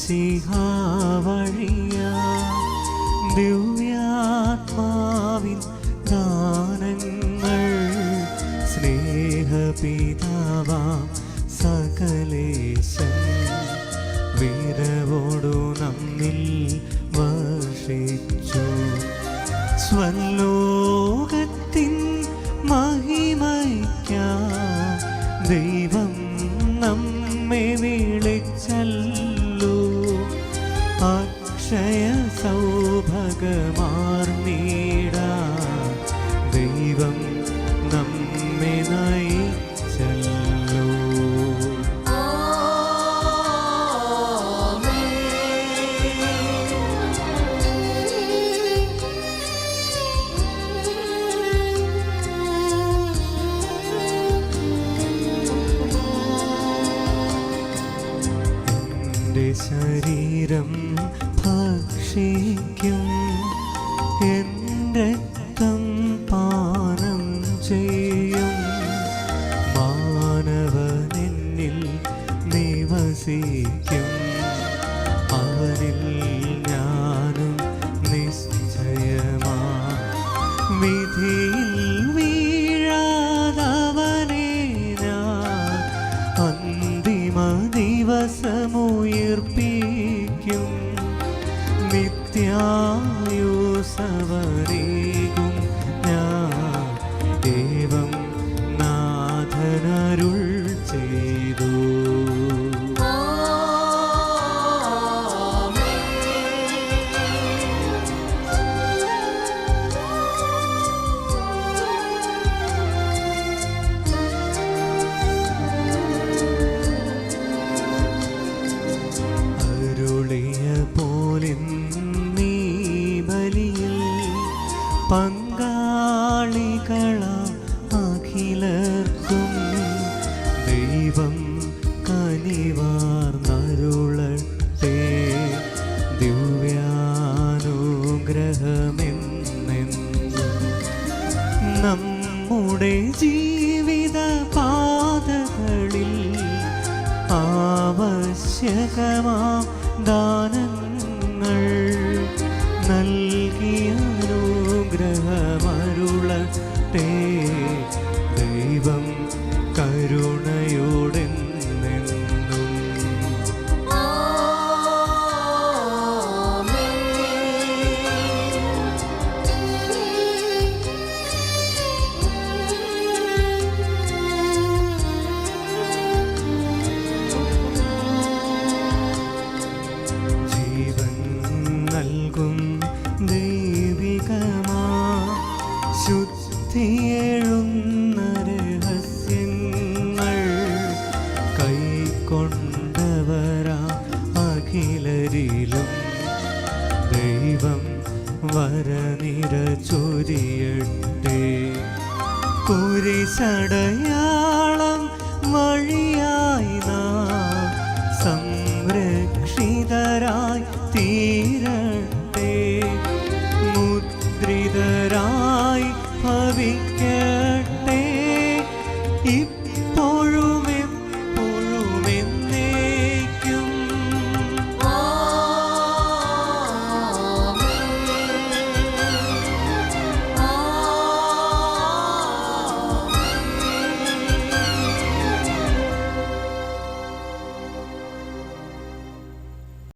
മിശിഹാവഴിയ ദിവ്യാത്മാവിൻ ദാനങ്ങൾ സ്നേഹപിതാവ സകലേശൻ. വീരവോടു നമ്മിൽ വർഷിച്ചു. സ്വലോകത്തിൻ മഹിമയ്ക്ക ദൈവം നമ്മെ വിളിച്ചല്ലോ അക്ഷയ സൗഭഗമാർന്നീട ദൈവം എന്റെ ശരീരം ഭക്ഷിക്കും. എന്റെ രക്തം പാനം ചെയ്യും. മാനവനെന്നിൽ നിവസിക്കും. അവനിൽ ഞാനും നിശ്ചയമാ. വിധിയിൽ ദിവസമുയർപ്പിക്കും നിത്യായുസവരേകും ഞാൻ ഏവം പോലിൻ നീ ബലിയിൽ പങ്കാളികള അഖിലർക്കും ദൈവം കനിവാർന്നരുളട്ടെ. ദിവ്യാനുഗ്രഹമെന്നെന്നും നമ്മുടെ ജീവിത പാതകളിൽ ആവശ്യകമാ ദാനങ്ങൾ sen ശുദ്ധിയേഴുന്ന രഹസ്യങ്ങൾ കൈക്കൊണ്ടവരാ അഖിലരിലും. ദൈവം വരനിര ചൊരിയട്ടെ കുരിശടയാളം വഴിയായി നാം സംരക്ഷിതരായി തീര